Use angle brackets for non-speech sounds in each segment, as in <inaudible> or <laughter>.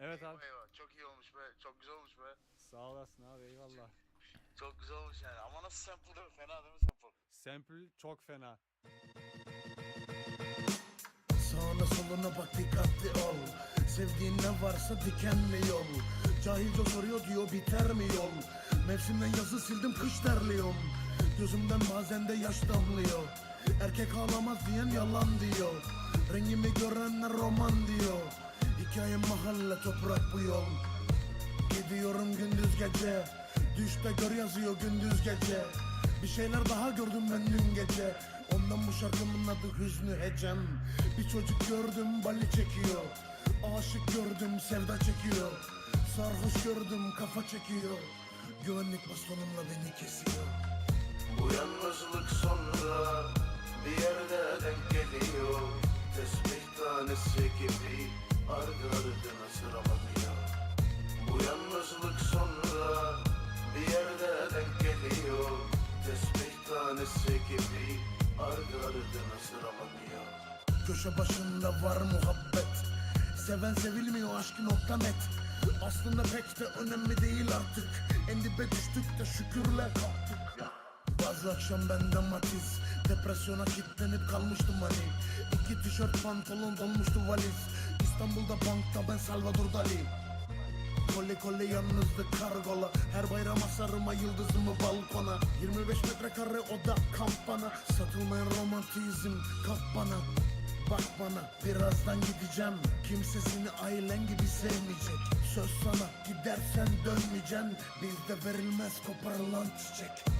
Evet abi. Eyvah. Çok iyi olmuş be. Çok güzel olmuş be. Sağ olasın abi eyvallah. Çok güzel olmuş yani. Ama nasıl sample değil mi? Fena değil mi sample? Sample çok fena. Sağına soluna bak dikkatli ol Sevdiğin ne varsa dikenli yol Cahilce soruyor diyor biter mi yol Mevsimden yazı sildim kış terliyorum Gözümden bazen de yaş damlıyor Erkek ağlamaz diyen yalan diyor Rengimi görenler roman diyor Hikayem mahalle toprak bu yol. Gidiyorum gündüz gece. Düşte gör yazıyor gündüz gece. Bir şeyler daha gördüm ben dün gece. Ondan bu şarkımın adı Hüznü Hecem Bir çocuk gördüm bali çekiyor. Aşık gördüm sevda çekiyor. Sarhoş gördüm kafa çekiyor. Güvenlik bastonumla beni kesiyor. Bu yalnızlık sonra bir yerde denk geliyor. Tesbih tanesi gibi ardı ardına sıralanıyor Bu yalnızlık sonra bir yerde denk geliyor. Tesbih tanesi gibi. Ardı ardına sıralanıyor Köşe başında var muhabbet. Seven sevilmiyor aşkı nokta net. Aslında pek de önemli değil artık. En dibe düştük de şükürle kalktık bazı akşam bende matiz. Depresyona kilitlenip kalmıştım hani İki tişört pantolon dolmuştu valiz. İstanbul'da bankta ben Salvador Dali. Kole kole yalnızlık kargola. Her bayram asarıma yıldızımı balkona. 25 metrekare oda kamp bana Satılmayan romantizm kap bana Bak bana birazdan gideceğim. Kimse seni ailen gibi sevmeyecek. Söz sana gidersen dönmeyeceksin Bizde verilmez koparılan çiçek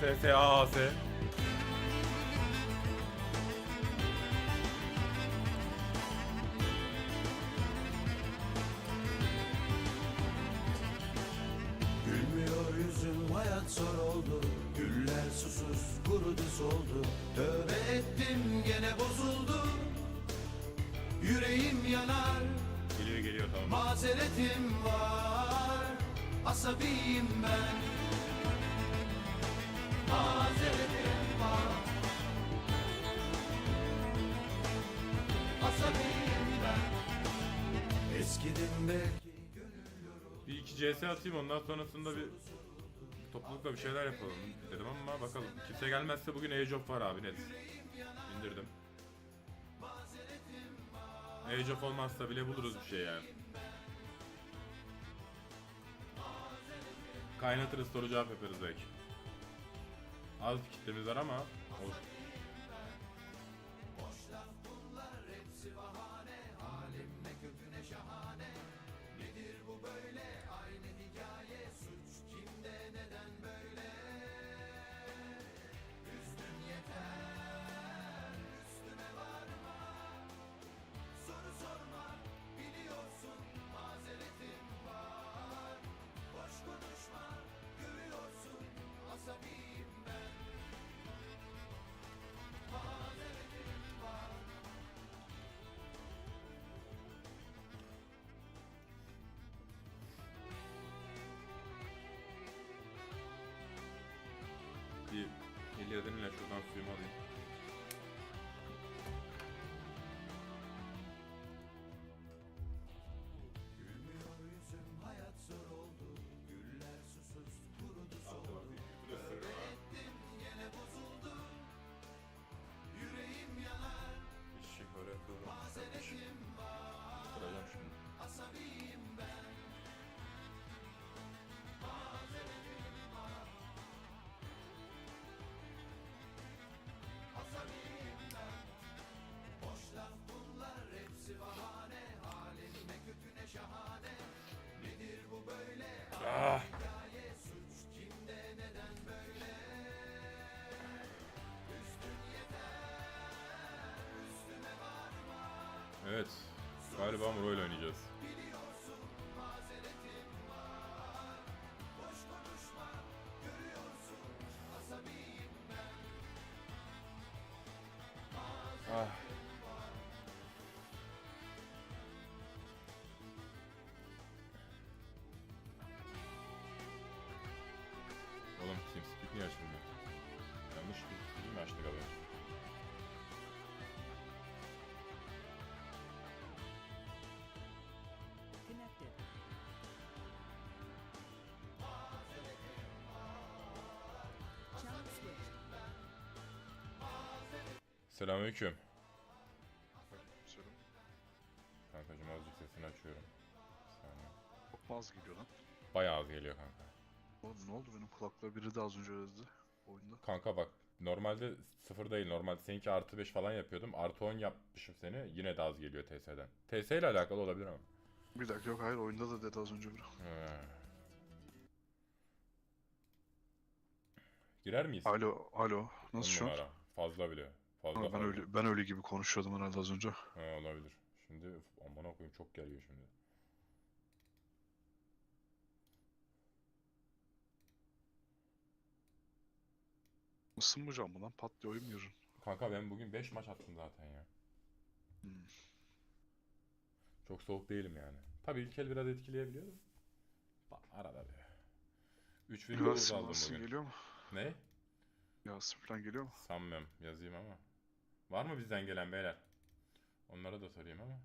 S-A-A-S. Gülmüyor yüzüm hayat zor oldu. Güller susuz kurudu soldu. Tövbe ettim gene bozuldu. Yüreğim yanar. Geliyor geliyor tamam. Mazeretim var. Asabiyim ben Bir iki CS atayım ondan sonrasında bir toplulukla bir şeyler yapalım dedim ama bakalım. Kimse gelmezse bugün Age of var abi net. İndirdim. Age of olmazsa bile buluruz bir şey yani. Kaynatırız soru cevap yaparız belki. Az kitlemiz var ama olur. 50 adımla şuradan suyumu alayım. Galiba Muro ile oynayacağız. Ah. Oğlum TeamSpeak niye açılmıyor? Yanlış bir mi açtık abi? Selamünaleyküm. Selam. Kankacım azıcık sesini açıyorum. Bir saniye. Çok az geliyor lan. Bayağı az geliyor kanka. Oğlum ne oldu benim kulaklığa biri de az önce dedi oyunda. Kanka bak normalde sıfır değil normalde seninki artı 5 falan yapıyordum. Artı 10 yapmışım seni yine de az geliyor TS'den. TS ile alakalı olabilir ama. Bir dakika yok hayır oyunda da dedi az önce biri. He. Girer miyiz? Alo alo nasıl şu an? numara. Fazla bile. Fazla ben fazla. öyle ben öyle gibi konuşuyordum herhalde az önce. He, olabilir. Şimdi aman koyayım çok geliyor şimdi. Isınmayacağım mı lan pat diye oyun mu yürün? Kanka ben bugün 5 maç attım zaten ya. Hmm. Çok soğuk değilim yani. Tabii ilk el biraz etkileyebiliyor da. Ba- Arada bir. 3 win goals Yasin, aldım bugün. geliyor mu? Ne? Yasin falan geliyor mu? Sanmıyorum. Yazayım ama. Var mı bizden gelen beyler? Onlara da sorayım ama.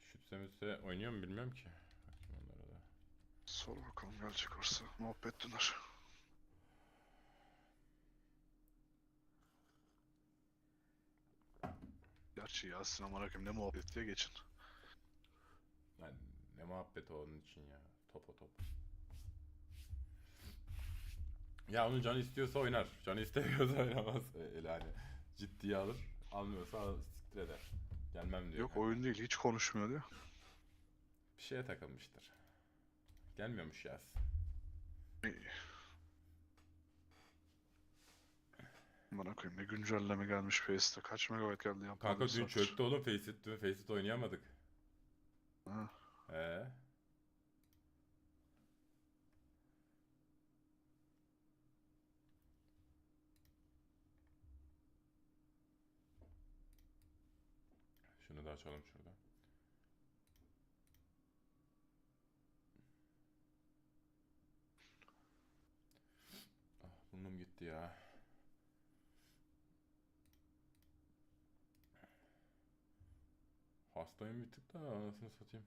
Şütse mütse oynuyor mu bilmiyorum ki. Bakayım onlara da. Sor bakalım gelecek varsa muhabbet döner. Gerçi amına koyayım ne muhabbet diye geçin. Lan ne muhabbeti onun için ya. Topa top. Ya onun canı istiyorsa oynar. Canı istemiyorsa <laughs> oynamaz. Öyle hani ciddiye alır. Almıyorsa al- siktir eder. Gelmem diyor. Yok oyun değil hiç konuşmuyor diyor. Bir şeye takılmıştır. Gelmiyormuş yaz. İyi. Bana koyayım ne güncelleme gelmiş Face'te. Kaç megabayt geldi ya? Kanka dün çöktü oğlum Faceit. Dün Faceit oynayamadık. Ha. Ee? Açalım şurada. Ah burnum gitti ya. Hastayım bir tık da anasını satayım.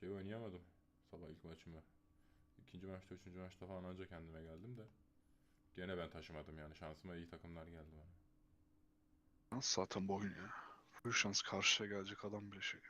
Şey oynayamadım. Sabah ilk maçımı. İkinci maçta, üçüncü maçta falan önce kendime geldim de. Gene ben taşımadım yani. Şansıma iyi takımlar geldi bana. Nasıl zaten bu oyun ya? Bu şans karşıya gelecek adam bile şey.